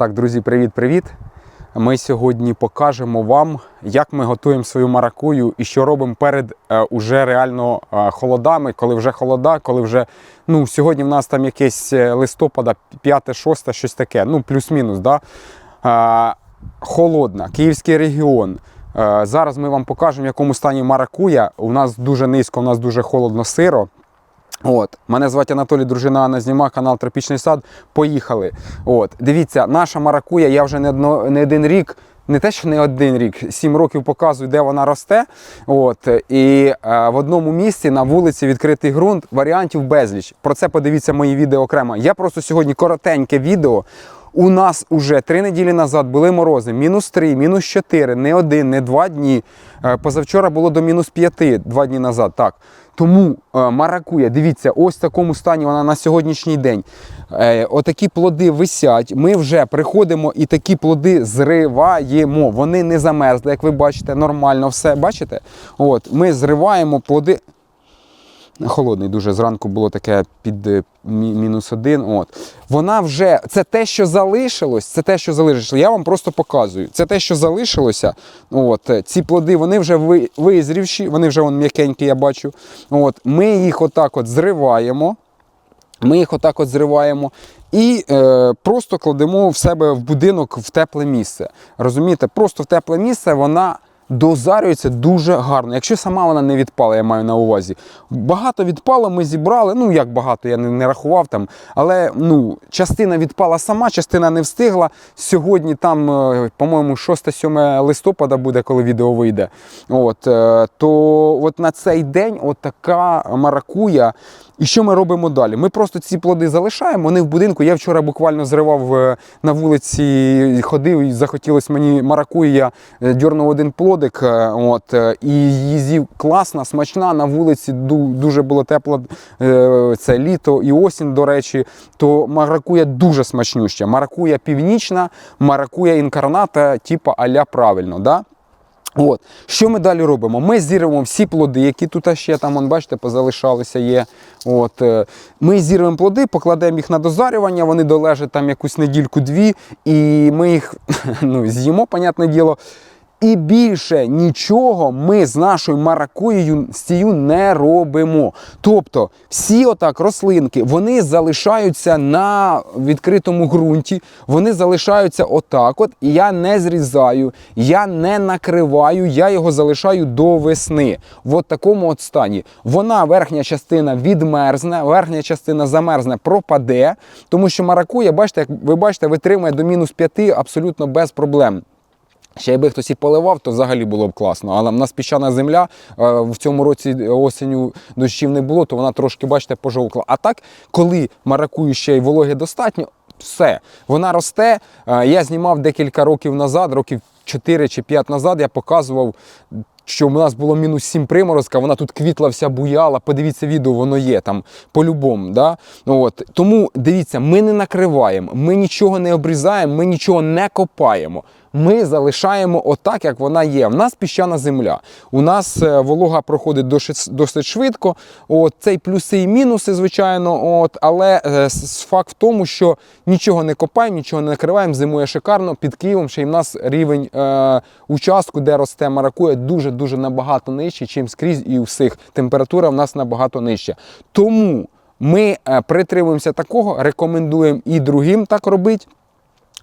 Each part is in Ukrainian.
Так, друзі, привіт-привіт. Ми сьогодні покажемо вам, як ми готуємо свою маракую і що робимо перед е, уже реально е, холодами, коли вже холода, коли вже ну, сьогодні в нас там якесь е, листопада, 5-6, щось таке, ну плюс-мінус. Да? Е, холодна, Київський регіон. Е, зараз ми вам покажемо, в якому стані маракуя. У нас дуже низько, у нас дуже холодно сиро. От, мене звати Анатолій Дружина Анна Зніма, канал Тропічний сад. Поїхали. От, дивіться, наша маракуя, я вже не, одно, не один рік. Не те, що не один рік, сім років показую, де вона росте. От, і е, в одному місці на вулиці відкритий ґрунт, варіантів безліч. Про це подивіться мої відео окремо. Я просто сьогодні коротеньке відео. У нас уже три неділі назад були морози, мінус 3, мінус 4, не один, не два дні. Е, Позавчора було до мінус 5, два дні назад. Так. Тому е, маракуя, дивіться, ось в такому стані вона на сьогоднішній день. Е, отакі плоди висять. Ми вже приходимо і такі плоди зриваємо. Вони не замерзли, як ви бачите, нормально все. Бачите? От, Ми зриваємо плоди. Холодний дуже зранку було таке під е, мінус один. От. Вона вже, це те, що залишилось, це те, що залишилося. Я вам просто показую. Це те, що залишилося. От. е, Ці плоди вони вже ви- визрівші, вони вже вон, м'якенькі, я бачу. От. Ми їх отак от зриваємо. Ми їх отак от зриваємо і е, просто кладемо в себе в будинок в тепле місце. Розумієте, просто в тепле місце вона дозарюється дуже гарно. Якщо сама вона не відпала, я маю на увазі. Багато відпало, ми зібрали. Ну як багато, я не, не рахував там. Але ну, частина відпала сама, частина не встигла. Сьогодні там, е, по-моєму, 6-7 листопада буде, коли відео вийде. От, е, то от на цей день от така маракуя. І що ми робимо далі? Ми просто ці плоди залишаємо, вони в будинку. Я вчора буквально зривав е, на вулиці, ходив і захотілося мені маракуї, я дьорнув один плодик е, от, е, і її класна, смачна. На вулиці дуже було тепло, е, це літо і осінь, до речі, то маракуя дуже смачнюща. Маракуя північна, маракуя інкарната, типу аля правильно. Да? От. Що ми далі робимо? Ми зірвемо всі плоди, які тут ще там, вон, бачите, позалишалися є. От. Ми зірвемо плоди, покладемо їх на дозарювання, вони долежать там якусь недільку-дві, і ми їх ну, з'їмо, понятне діло. І більше нічого ми з нашою маракуєю цією не робимо. Тобто всі отак рослинки вони залишаються на відкритому ґрунті, вони залишаються отак. От, і я не зрізаю, я не накриваю, я його залишаю до весни. В от такому от стані. Вона верхня частина відмерзне, верхня частина замерзне, пропаде, тому що маракуя, бачите, як ви бачите, витримує до мінус 5 абсолютно без проблем. Ще якби хтось і поливав, то взагалі було б класно. Але в нас піщана земля е, в цьому році осінню дощів не було, то вона трошки, бачите, пожовкла. А так, коли маракую ще й вологи достатньо, все, вона росте. Е, Я знімав декілька років назад, років 4 чи 5 назад, я показував. Що в нас було мінус 7 приморозка, вона тут квітла вся буяла. Подивіться відео, воно є там по-любому. Да? От. Тому дивіться, ми не накриваємо, ми нічого не обрізаємо, ми нічого не копаємо. Ми залишаємо отак, як вона є. У нас піщана земля. У нас е, волога проходить досить, швидко. От, це й плюси і мінуси, звичайно. От, але е, факт в тому, що нічого не копаємо, нічого не накриваємо, зимує шикарно. Під Києвом ще й в нас рівень е, участку, де росте маракуя, дуже-дуже набагато нижчий, чим скрізь і у всіх. Температура в нас набагато нижча. Тому ми е, притримуємося такого, рекомендуємо і другим так робити.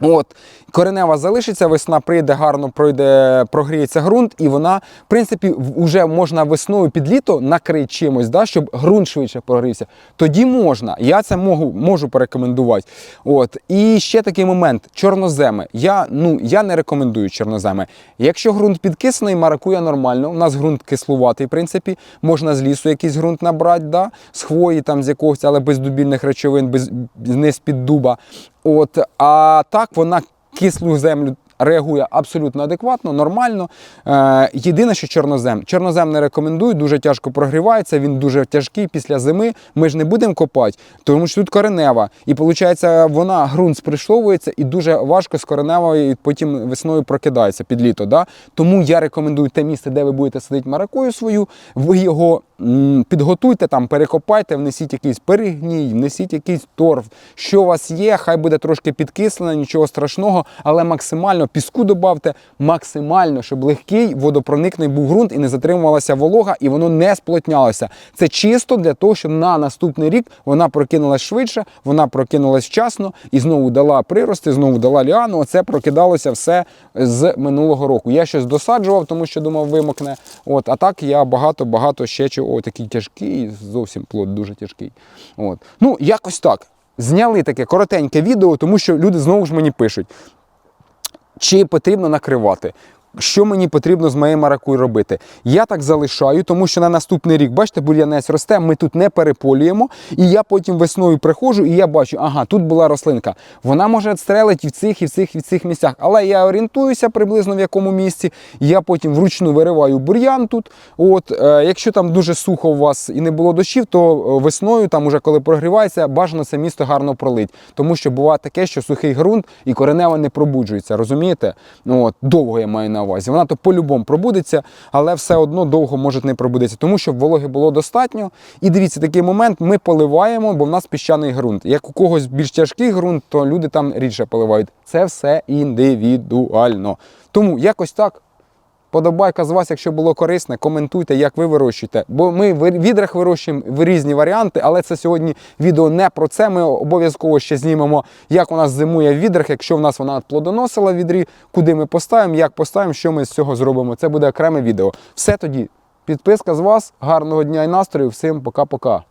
От, коренева залишиться, весна прийде, гарно пройде, прогріється ґрунт, і вона, в принципі, вже можна весною під літо накрити чимось, да, щоб ґрунт швидше прогрівся. Тоді можна. Я це можу, можу порекомендувати. От. І ще такий момент: чорноземи. Я, ну, я не рекомендую чорноземи. Якщо ґрунт підкислений, маракуя нормально. У нас ґрунт кислуватий, в принципі, можна з лісу якийсь ґрунт набрати, да, з хвої, там, з якогось, але без дубільних речовин, без, не з-під дуба. От, а так вона кислу землю реагує абсолютно адекватно, нормально. Е, єдине, що чорнозем. Чорнозем не рекомендую, дуже тяжко прогрівається, він дуже тяжкий після зими. Ми ж не будемо копати, тому що тут коренева. І виходить, вона ґрунт спришловується і дуже важко з кореневою потім весною прокидається під літо. Да? Тому я рекомендую те місце, де ви будете садити маракую свою, ви його підготуйте там, перекопайте, внесіть якийсь перегній, внесіть якийсь торф. Що у вас є, хай буде трошки підкислено, нічого страшного, але максимально піску додавте, максимально, щоб легкий водопроникний був ґрунт і не затримувалася волога, і воно не сплотнялося. Це чисто для того, щоб на наступний рік вона прокинулась швидше, вона прокинулась вчасно і знову дала прирости, знову дала ліану. Оце прокидалося все з минулого року. Я щось досаджував, тому що думав, вимокне. От, а так я багато-багато ще чого. О, такий тяжкий, зовсім плод дуже тяжкий. От. Ну, якось так. Зняли таке коротеньке відео, тому що люди знову ж мені пишуть чи потрібно накривати. Що мені потрібно з моєю маракою робити? Я так залишаю, тому що на наступний рік, бачите, бур'янець росте, ми тут не переполюємо. І я потім весною приходжу і я бачу, ага, тут була рослинка. Вона може відстрелити в цих, і в цих, і в цих місцях. Але я орієнтуюся приблизно в якому місці. Я потім вручну вириваю бур'ян тут. От, е, якщо там дуже сухо у вас і не було дощів, то е, весною, там уже коли прогрівається, бажано це місто гарно пролить. Тому що буває таке, що сухий ґрунт і коренева не пробуджується, розумієте? Ну, от, довго я маю на увазі. Вона то по-любому пробудеться, але все одно довго може не пробудеться, тому що вологи було достатньо. І дивіться, такий момент ми поливаємо, бо в нас піщаний ґрунт. Як у когось більш тяжкий ґрунт, то люди там рідше поливають. Це все індивідуально. Тому якось так. Подобайка з вас, якщо було корисне, коментуйте, як ви вирощуєте. Бо ми в відрах вирощуємо в різні варіанти, але це сьогодні відео не про це. Ми обов'язково ще знімемо, як у нас зимує в відрах, якщо в нас вона плодоносила відрі, куди ми поставимо, як поставимо, що ми з цього зробимо. Це буде окреме відео. Все тоді. Підписка з вас, гарного дня і настрою. Всім пока-пока.